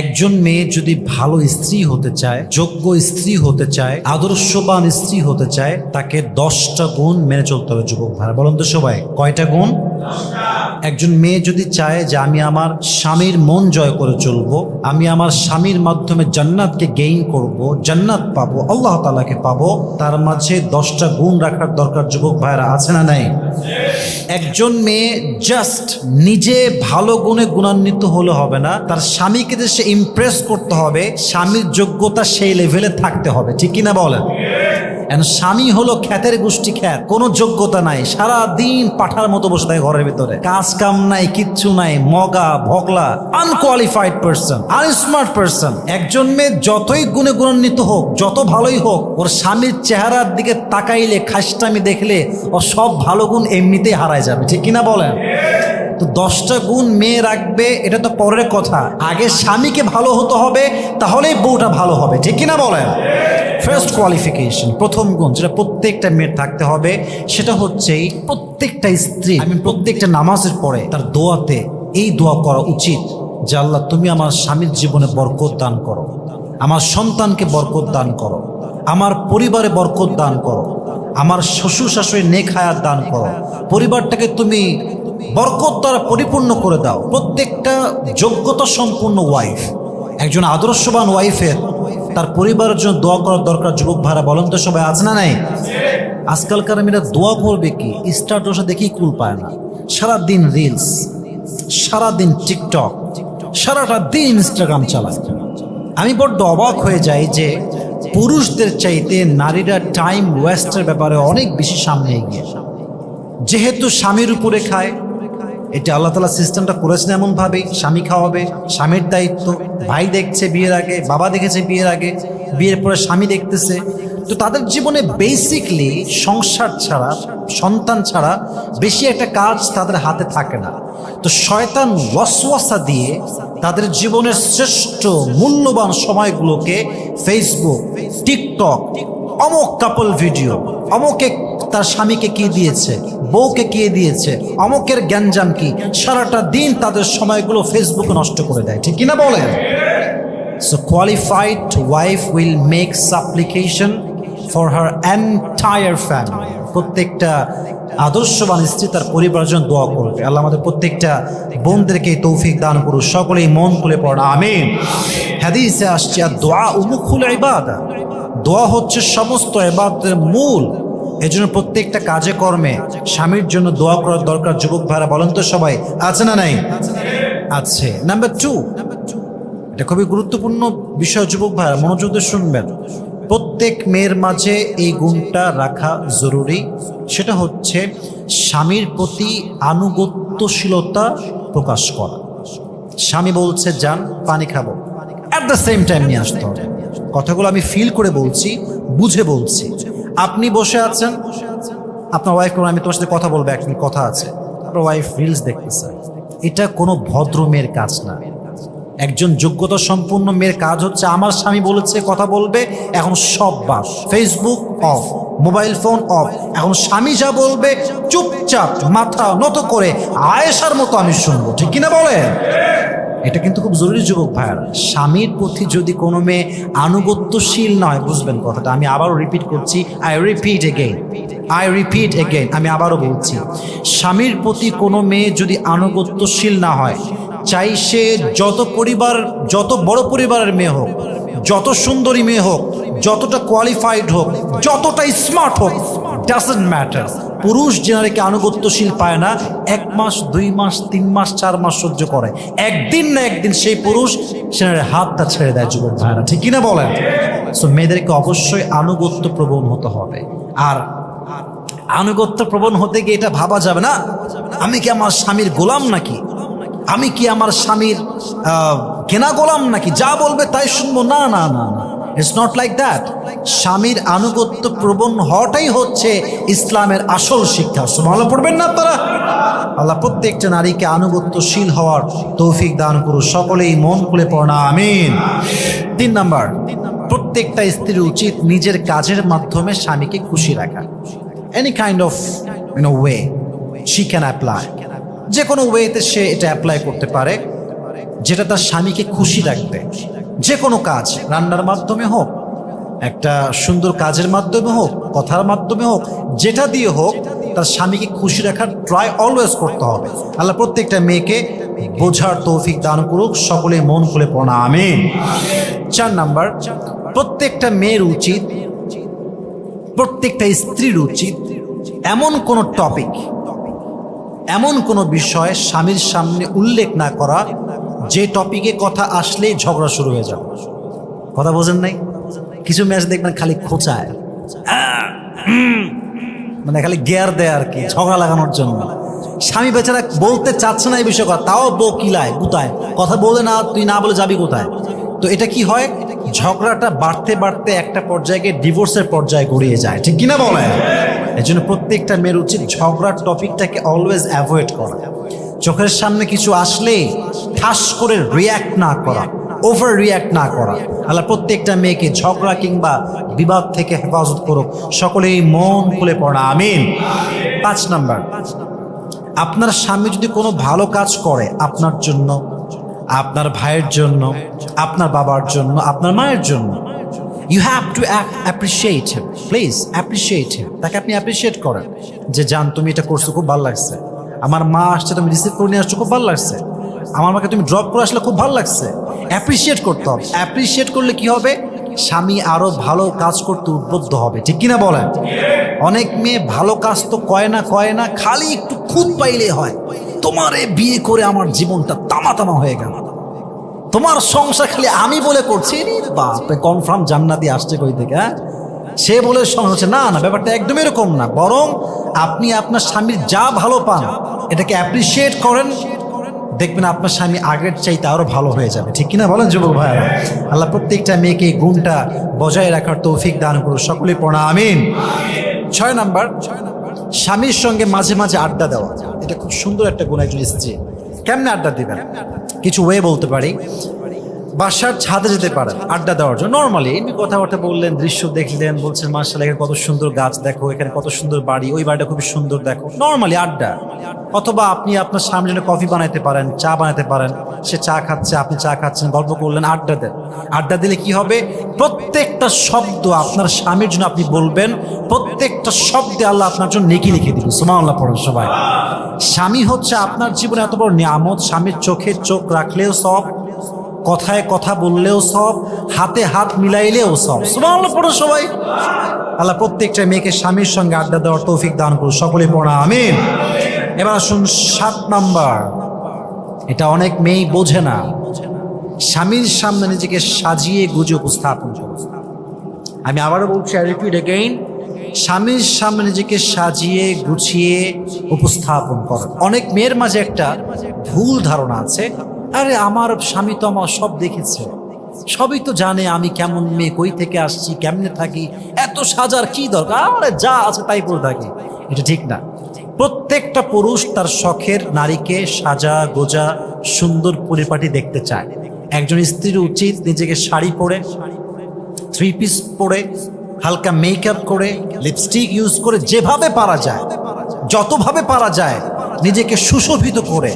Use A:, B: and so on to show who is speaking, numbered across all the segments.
A: একজন মেয়ে যদি ভালো স্ত্রী হতে চায়, যোগ্য স্ত্রী হতে চায়, আদর্শবান স্ত্রী হতে চায়, তাকে দশটা গুণ মেনে চলতে হবে যুবক ভাইরা বলুন তো সবাই, কয়টা গুণ? একজন মেয়ে যদি চায় যে আমি আমার স্বামীর মন জয় করে চলবো, আমি আমার স্বামীর মাধ্যমে জান্নাতকে গেইন করব, জান্নাত পাবো, আল্লাহ তালাকে পাবো, তার মাঝে দশটা গুণ রাখার দরকার যুবক ভাইরা আছে না নাই? একজন মেয়ে জাস্ট নিজে ভালো গুণে গুণান্বিত হলে হবে না, তার স্বামীকে যে সে ইমপ্রেস করতে হবে, স্বামীর যোগ্যতা সেই লেভেলে থাকতে হবে, ঠিক কিনা বলেন? স্বামী হলো খ্যাতের গোষ্ঠী খ্যাত। কোনো যোগ্যতা নাই। সারা দিন পাঠার মতো বসে থাকে ঘরের ভিতরে। কাজ কাম নাই, কিচ্ছু নাই। মগা ভগলা আনকোয়ালিফাইড পার্সন আনস্মার্ট পার্সন একজন মেয়ে যতই গুণে গুণান্বিত হোক, যত ভালোই হোক, ওর স্বামীর চেহারার দিকে তাকাইলে, খাসটামি দেখলে, ও সব ভালো গুণ এমনিতেই হারায় যাবে। ঠিক কিনা বলেন? তো দশটা গুণ মেয়ে রাখবে, এটা তো পরের কথা। আগে স্বামীকে ভালো হতে হবে, তাহলেই বউটা ভালো হবে। ঠিক কিনা বলেন? ফার্স্ট কোয়ালিফিকেশন প্রথম গুণ, যেটা প্রত্যেকটা মেয়ের থাকতে হবে, সেটা হচ্ছে প্রত্যেকটা স্ত্রী আমি প্রত্যেকটা নামাজের পরে তার দোয়াতে এই দোয়া করা উচিত যে, আল্লাহ, তুমি আমার স্বামীর জীবনে বরকত দান করো। আমার সন্তানকে বরকত দান করো। আমার পরিবারে বরকত দান করো। আমার শ্বশুর শাশুড়ি নেক হায়াত দান করো। পরিবারটাকে তুমি বরকত দ্বারা পরিপূর্ণ করে দাও। প্রত্যেকটা যোগ্যতা সম্পূর্ণ ওয়াইফ একজন আদর্শবান ওয়াইফের তার পরিবারের জন্য দোয়া করার দরকার যুবক ভাড়া বলেন তো সবাই আজ না নাই? আজকালকার মেয়েরা দোয়া করবে কি? স্টার্টসে দেখেই কুল পায় না। সারাদিন রিলস সারাদিন টিকটক সারাটা দিন ইনস্টাগ্রাম চালায়। আমি বড্ড অবাক হয়ে যাই যে পুরুষদের চাইতে নারীরা টাইম ওয়েস্টের ব্যাপারে অনেক বেশি সামনে এগিয়ে। যেহেতু স্বামীর উপরে খায় এটা আল্লাহ তালা সিস্টেমটা করেছেন এমনভাবেই। স্বামী খাওয়াবে, স্বামীর দায়িত্ব। ভাই দেখছে বিয়ের আগে, বাবা দেখেছে বিয়ের আগে, বিয়ের পরে স্বামী দেখতেছে। তো তাদের জীবনে বেসিকলি সংসার ছাড়া, সন্তান ছাড়া বেশি একটা কাজ তাদের হাতে থাকে না। তো শয়তান ওয়াসওয়াসা দিয়ে তাদের জীবনের শ্রেষ্ঠ মূল্যবান সময়গুলোকে ফেসবুক টিকটক অমুক কাপল ভিডিও অমুকে তার স্বামীকে কি দিয়েছে? বউকে কে দিয়েছে? অমুকের জ্ঞানজাম কি? সারাটা দিন তাদের সময়গুলো ফেসবুকে নষ্ট করে দেয়। ঠিক কিনা বলেন? So qualified wife will make supplication for her entire family প্রত্যেকটা আদর্শবান স্ত্রী তার পরিবারের জন্য দোয়া করবে। আল্লাহ আমাদের প্রত্যেকটা বোনদেরকে তৌফিক দান করুন সকলেই মন খুলে পড়া আমিন। হাদিসে আসছে, আর দোয়া উমুখুল ইবাদা। দোয়া হচ্ছে সমস্ত এবাদের মূল এজন্য প্রত্যেকটা কাজে কর্মে স্বামীর জন্য দোয়া করার দরকার যুবক ভাইরা, বলেন তো সবাই, আছে না নাই? আছে। নাম্বার টু এটা খুবই গুরুত্বপূর্ণ বিষয় যুবক ভাইরা, মনোযোগ দিয়ে শুনবেন। প্রত্যেক মেয়ের মাঝে এই গুণটা রাখা জরুরি। সেটা হচ্ছে স্বামীর প্রতি আনুগত্যশীলতা প্রকাশ করা। স্বামী বলছে, যান, পানি খাব। অ্যাট দ্য সেম টাইম নিয়ে আসতে হবে। কথাগুলো আমি ফিল করে বলছি, বুঝে বলছি। আপনি বসে আছেন? আপনার ওয়াইফ আমি তোমার সাথে কথা বলব একদিন কথা আছে। আপনার ওয়াইফ রিলস দেখতেছে। এটা কোনো ভদ্র মেয়ের কাজ না। একজন যোগ্যতা সম্পূর্ণ মেয়ের কাজ হচ্ছে, আমার স্বামী বলেছে, কথা বলবে, এখন সব বাস। Facebook off mobile phone off এখন স্বামী যা বলবে, চুপচাপ, মাথা নত করে, আয়েশার মতো আমি শুনব। ঠিক কিনা বলে এটা কিন্তু খুব জরুরি যুবক ভাইয়ার। স্বামীর প্রতি যদি কোনো মেয়ে আনুগত্যশীল নয়, বুঝবেন কথাটা। আমি আবারও রিপিট করছি। I repeat again I repeat again আমি আবারও বলছি। স্বামীর প্রতি কোনো মেয়ে যদি আনুগত্যশীল না হয়, চাই সে যত পরিবার, যত বড় পরিবারের মেয়ে হোক, যত সুন্দরী মেয়ে হোক, যতটা কোয়ালিফাইড হোক, যতটা স্মার্ট হোক ডাজেন্ট ম্যাটার পুরুষ জেনারেকে আনুগত্যশীল পায় না, এক মাস, দুই মাস, তিন মাস, চার মাস সহ্য করে। একদিন না একদিন সেই পুরুষ সেনারে হাতটা ছেড়ে দেয় যুবক ভাইরা ঠিক কিনা বলেন? সো মেয়েদেরকে অবশ্যই আনুগত্য প্রবণ হতে হবে। আর আনুগত্য প্রবণ হতে গিয়ে এটা ভাবা যাবে না, আমি কি আমার স্বামীর গোলাম নাকি? আমি কি আমার স্বামীর কেনা গোলাম নাকি? যা বলবে তাই শুনব? না না না না। ইটস নট লাইক দ্যাট স্বামীর আনুগত্য প্রবণ হওয়াটাই হচ্ছে ইসলামের আসল শিক্ষা। ভালো পড়বেন না তারা আল্লাহ প্রত্যেকটা নারীকে আনুগত্যশীল হওয়ার তৌফিক দান করু সকলেই মন খুলে পড়না, আমিন। তিন নাম্বার, প্রত্যেকটা স্ত্রীর উচিত নিজের কাজের মাধ্যমে স্বামীকে খুশি রাখা। Any kind of you know way she can apply যে কোনো ওয়েতে সে এটা অ্যাপ্লাই করতে পারে, যেটা তার স্বামীকে খুশি রাখবে। যে কোনো কাজ রান্নার মাধ্যমে হোক, একটা সুন্দর কাজের মাধ্যমে হোক, কথার মাধ্যমে হোক, যেটা দিয়ে হোক, তার স্বামীকে খুশি রাখার ট্রাই অলওয়েজ করতে হবে। আল্লাহ প্রত্যেকটা মেয়েকে বোঝার তৌফিক দান করুক, সকলে মন খুলে পড়া আমিন। চার নাম্বার, প্রত্যেকটা মেয়ের উচিত, প্রত্যেকটা স্ত্রীর উচিত এমন কোনো টপিক এমন কোনো বিষয় স্বামীর সামনে উল্লেখ না করা যে টপিকে কথা আসলেই ঝগড়া শুরু হয়ে যাবে। কথা বোঝেন নাই? কিছু ম্যাচ দেখবেন খালি খোঁচায়। মানে খালি গিয়ার দেয় আর কি, ঝগড়া লাগানোর জন্য। স্বামী বেচারা বলতে চাচ্ছে না এই বিষয় কথা, তাও বউ কিলায় গুতায় কথা বলে না, তুই না বলে যাবি কোথায়? তো এটা কি হয়? ঝগড়াটা বাড়তে বাড়তে একটা পর্যায়ে ডিভোর্সের পর্যায়ে গড়িয়ে যায়। ঠিক কিনা বলে এই জন্য প্রত্যেকটা মেয়ের উচিত ঝগড়ার টপিকটাকে অলওয়েজ অ্যাভয়েড করা। চোখের সামনে কিছু আসলে ঠাস করে রিয়্যাক্ট না করা ওভার রিয়্যাক্ট না করা। আল্লাহ প্রত্যেকটা মেয়েকে ঝগড়া কিংবা বিবাদ থেকে হেফাজত করুক, সকলেই মন খুলে পড়া, আমিন। পাঁচ নাম্বার, আপনার স্বামী যদি কোনো ভালো কাজ করে আপনার জন্য, আপনার ভাইয়ের জন্য, আপনার বাবার জন্য, আপনার মায়ের জন্য you have to appreciate him please appreciate him তাকে আপনি অ্যাপ্রিসিয়েট করেন যে, জান, তুমি এটা করছ, খুব ভালো লাগছে। আমার মা আসছে, তুমি রিসিভ করে নিয়ে আসছো, খুব ভালো লাগছে। আমার মাকে তুমি ড্রপ করে আসলে খুব ভালো লাগছে। অ্যাপ্রিসিয়েট করতে হবে। অ্যাপ্রিসিয়েট করলে কি হবে? স্বামী আরও ভালো কাজ করতে উদ্বুদ্ধ হবে। ঠিক কিনা বলেন? অনেক মেয়ে ভালো কাজ তো কয় না কয় না, খালি একটু খুদ পাইলে হয়। তোমারে বিয়ে করে আমার জীবনটা তামা তামা হয়ে গেল। তোমার সংসার খালি আমি বলে করছি। বাপরে কনফার্ম জান্নাতি আসছে কই থেকে হ্যাঁ? সে বলে সংসার না না, ব্যাপারটা একদম এরকম না। বরং আপনি আপনার স্বামীর যা ভালো পান, এটাকে অ্যাপ্রিসিয়েট করেন, দেখবেন আপনার স্বামী আগের চাইতে আরও ভালো হয়ে যাবে। ঠিক কিনা বলেন যুবক ভাইয়ারা? আল্লাহ প্রত্যেকটা মেয়েকে এই গুণটা বজায় রাখার তৌফিক দান করুন সকলেই পড়া, আমিন। ছয় নাম্বার, স্বামীর সঙ্গে মাঝে মাঝে আড্ডা দেওয়া। এটা খুব সুন্দর একটা গুণ একজন স্ত্রী। কেমনে আড্ডা দিবেন? কিছু ওয়ে বলতে পারি। বাসার ছাদে যেতে পারেন আড্ডা দেওয়ার জন্য। নর্মালি এমনি কথাবার্তা বললেন, দৃশ্য দেখলেন, বলছেন মার্শাল এখানে কত সুন্দর গাছ দেখো, এখানে কত সুন্দর বাড়ি, ওই বাড়িটা খুবই সুন্দর দেখো। নর্মালি আড্ডা। অথবা আপনি আপনার সামনে কফি বানাইতে পারেন, চা বানাতে পারেন, সে চা খাচ্ছে, আপনি চা খাচ্ছেন, গল্প করলেন, আড্ডা দেন। আড্ডা দিলে কি হবে? প্রত্যেকটা শব্দ আপনার স্বামীর জন্য আপনি বলবেন, প্রত্যেকটা শব্দে আল্লাহ আপনার জন্য নেকি লিখে দিবেন। সুমা আল্লাহ পড়েন সবাই। স্বামী হচ্ছে আপনার জীবনে এত বড় নিয়ামত, স্বামীর চোখে চোখ রাখলেও সব কথায় কথা বললেও সব, হাতে হাত মিলাইলেও সব। সুবহানাল্লাহ, পড়ো সবাই। আল্লাহ প্রত্যেকটা মেয়েকে স্বামীর সঙ্গে আড্ডা দেওয়ার তৌফিক দান করুন সকলে পড়া, আমিন। এবার আসুন সাত নাম্বার। এটা অনেক মেয়েই বোঝে না। স্বামীর সামনে নিজেকে সাজিয়ে গুজে উপস্থাপন আমি আবারও বলছি আই রিপিট এগেইন স্বামীর সামনে নিজেকে সাজিয়ে গুছিয়ে উপস্থাপন করেন অনেক মেয়ের মাঝে একটা ভুল ধারণা আছে। আরে আমার স্বামী তো আমার সব দেখেছে। সবই তো জানে আমি কেমন মেয়ে, কই থেকে আসছি, কেমনে থাকি, এত সাজার কি দরকার? যা আছে তাই পরে থাকি। এটা ঠিক না। প্রত্যেকটা পুরুষ তার শখের নারীকে সাজা, গোজা, সুন্দর পরিপাটি দেখতে চায়। একজন স্ত্রীর উচিত নিজেকে শাড়ি পরে থ্রি পিস পরে, হালকা মেকআপ করে লিপস্টিক ইউজ করে যেভাবে পারা যায়, যতভাবে পারা যায়, নিজেকে সুশোভিত করে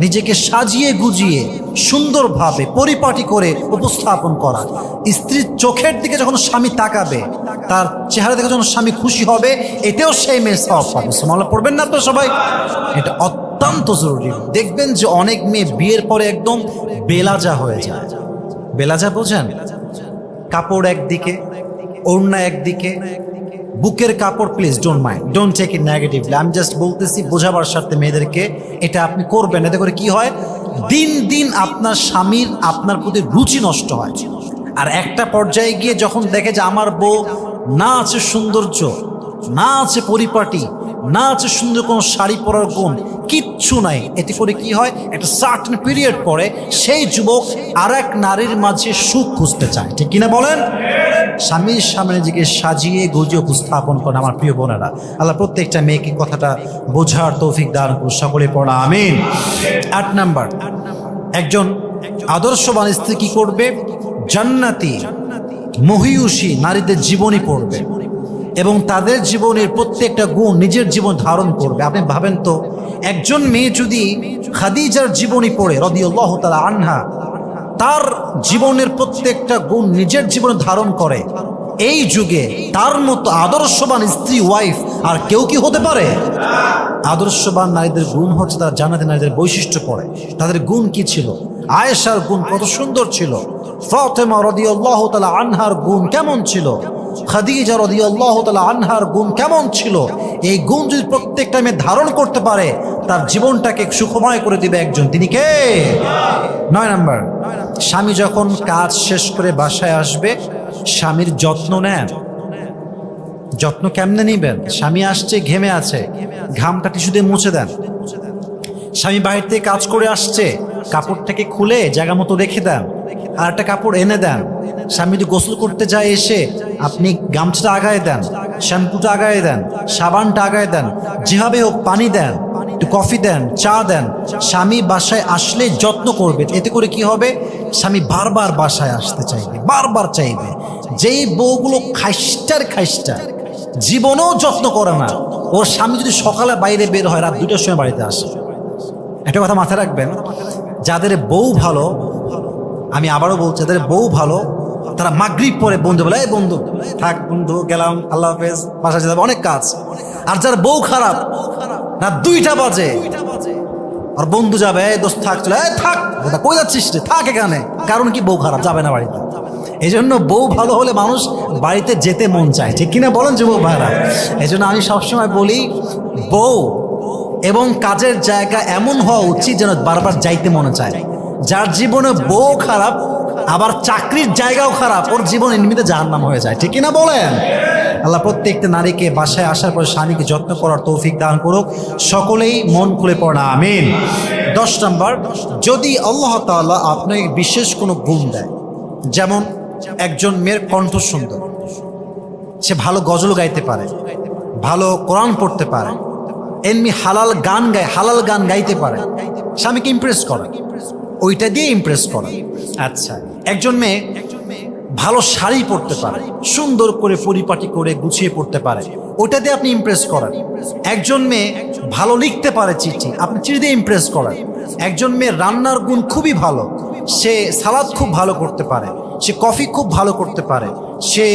A: নিজেকে সাজিয়ে গুজিয়ে সুন্দরভাবে পরিপাটি করে উপস্থাপন করা। স্ত্রীর চোখের দিকে যখন স্বামী তাকাবে, তার চেহারা দেখে যখন স্বামী খুশি হবে, এতেও সেই মেয়ে সব পাবে। সমালা পড়বেন না তো সবাই? এটা অত্যন্ত জরুরি। দেখবেন যে অনেক মেয়ে বিয়ের পরে একদম বেলাজা হয়ে যায়। বেলাজা বোঝেন? কাপড় একদিকে, ওড়না একদিকে বুকের কাপড় please don't mind don't take it negatively আমি জাস্ট বলতেছি, বোঝাবার স্বার্থে মেয়েদেরকে এটা আপনি করবেন, এতে করে কি হয়? দিন দিন আপনার স্বামীর, আপনার প্রতি রুচি নষ্ট হয়। আর একটা পর্যায়ে গিয়ে যখন দেখে যে আমার বউ না আছে সৌন্দর্য, না আছে পরিপাটি, না আছে সুন্দর কোনো শাড়ি পরার গুণ, কিচ্ছু নাই। এতে করে কি হয়? একটা সার্টেন পিরিয়ড পরে সেই যুবক আর এক নারীর মাঝে সুখ খুঁজতে চায়। ঠিক কিনা বলেন? স্বামীর সামনে নিজেকে সাজিয়ে গুজিয়ে উপস্থাপন করেন আমার প্রিয় বোনেরা। আল্লাহ প্রত্যেকটা মেয়েকে কথাটা বোঝার তৌফিক দান করুন, সকলে পড়া, আমিন। আট নাম্বার, একজন আদর্শবান স্ত্রী কি করবে? জান্নাতি মহিয়সী নারীদের জীবনী পড়বে। এবং তাদের জীবনের প্রত্যেকটা গুণ নিজের জীবন ধারণ করবে। আপনি ভাবেন তো, একজন মেয়ে যদি খাদিজার জীবনী পড়ে রদিউল্লাহ তালা আনহা তার জীবনের প্রত্যেকটা গুণ নিজের জীবনে ধারণ করে। এই যুগে তার মতো আদর্শবান স্ত্রী ওয়াইফ আর কেউ কি হতে পারে? আদর্শবান নারীদের গুণ হচ্ছে তারা জানাতে নারীদের বৈশিষ্ট্য পড়ে তাদের গুণ কি ছিল? আয়েশার গুণ কত সুন্দর ছিল। ফতেমা রদিউল্লাহ তালা আনহার গুণ কেমন ছিল? খাদিজা রদিয়াল্লাহ তালা আনহার গুণ কেমন ছিল? এই গুণ যদি প্রত্যেকটা মেয়ে ধারণ করতে পারে, তার জীবনটাকে সুখময় করে দিবে একজন। তিনি কে? নয় নাম্বার, স্বামী যখন কাজ শেষ করে বাসায় আসবে, স্বামীর যত্ন নেন। যত্ন কেমনে নিবেন? স্বামী আসছে, ঘেমে আছে, ঘামটা টিস্যু দিয়ে মুছে দেন। স্বামী বাইরে থেকে কাজ করে আসছে, কাপড়টাকে খুলে জায়গা মতো রেখে দেন, আর একটা কাপড় এনে দেন। স্বামী যদি গোসল করতে যায় এসে আপনি গামছাটা আগায় দেন, শ্যাম্পুটা আগায় দেন, সাবানটা আগায় দেন যেভাবে হোক পানি দেন, একটু কফি দেন, চা দেন, স্বামী বাসায় আসলে যত্ন করবে। এতে করে কি হবে? স্বামী বারবার বাসায় আসতে চাইবে, বারবার চাইবে। যেই বউগুলো খাইস্টার খাইস্টার জীবনেও যত্ন করে না, ওর স্বামী যদি সকালে বাইরে বের হয়, রাত দুটোর সময় বাড়িতে আসে। একটা কথা মাথায় রাখবেন, যাদের বউ ভালো, আমি আবারও বলছি, যাদের বউ ভালো তারা মাগরিব পরে বন্ধু বলে, এই বন্ধু, থাক বন্ধু, গেলাম, আল্লাহ হাফেজ বাসা যেতে অনেক কাজ। আর যার বউ খারাপ না দুইটা বাজে। আর বন্ধু যাবে দোস্ত, থাক, চলে থাক কই যাচ্ছিস রে? থাক এখানে। কারণ কি বউ খারাপ? যাবে না বাড়িতে। এই জন্য বউ ভালো হলে মানুষ বাড়িতে যেতে মন চায়। ঠিক কিনা বলেন যুবক ভাইরা? এই জন্য আমি সবসময় বলি, বউ এবং কাজের জায়গা এমন হওয়া উচিত যেন বারবার যাইতে মনে চায়। যার জীবনে বউ খারাপ আবার চাকরির জায়গাও খারাপ, ওর জীবন এমনিতে জাহান্নাম হয়ে যায়। ঠিক কিনা বলেন? আল্লাহ প্রত্যেকটা নারীকে বাসায় আসার পর স্বামীকে যত্ন করার তৌফিক দান করুক। সকলেই মন খুলে পড়া, আমিন। দশ নম্বর, যদি আল্লাহ তাআলা আপনাকে বিশেষ কোনো গুণ দেয়, যেমন একজন মেয়ের কণ্ঠ সুন্দর, সে ভালো গজল গাইতে পারে, ভালো কোরআন পড়তে পারে, এমনি হালাল গান গায়, হালাল গান গাইতে পারে, স্বামীকে ইমপ্রেস করে। ওইটা দিয়ে ইমপ্রেস করে। আচ্ছা একজন মেয়ে ভালো শাড়ি পরতে পারে, সুন্দর করে পরিপাটি করে গুছিয়ে পড়তে পারে ওটা দিয়ে আপনি ইমপ্রেস করেন। একজন মেয়ে ভালো লিখতে পারে চিঠি, আপনি চিঠি দিয়ে ইমপ্রেস করেন। একজন মেয়ে রান্নার গুণ খুবই ভালো, সে সালাদ খুব ভালো করতে পারে, সে কফি খুব ভালো করতে পারে, সে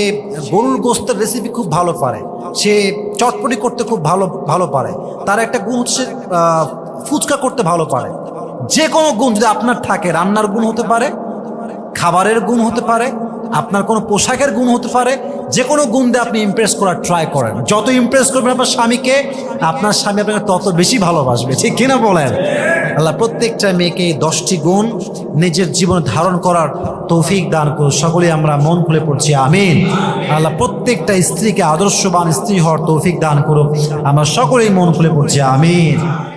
A: গরুর গোস্তের রেসিপি খুব ভালো পারে, সে চটপটি করতে খুব ভালো ভালো পারে, তার একটা গুণ হচ্ছে ফুচকা করতে ভালো পারে। যে কোনো গুণ যদি আপনার থাকে, রান্নার গুণ হতে পারে, খাবারের গুণ হতে পারে, আপনার কোনো পোশাকের গুণ হতে পারে, যে কোনো গুণ দিয়ে আপনি ইমপ্রেস করার ট্রাই করেন। যত ইমপ্রেস করবেন আপনার স্বামীকে, আপনার স্বামী আপনাকে তত বেশি ভালোবাসবে। ঠিক কিনা বলেন? আল্লাহ প্রত্যেকটা মেয়েকে দশটি গুণ নিজের জীবনে ধারণ করার তৌফিক দান করুন। সকলেই আমরা মন খুলে পড়ছি, আমিন। আল্লাহ প্রত্যেকটা স্ত্রীকে আদর্শবান স্ত্রী হওয়ার তৌফিক দান করুক আমরা সকলেই মন খুলে পড়ছি, আমিন।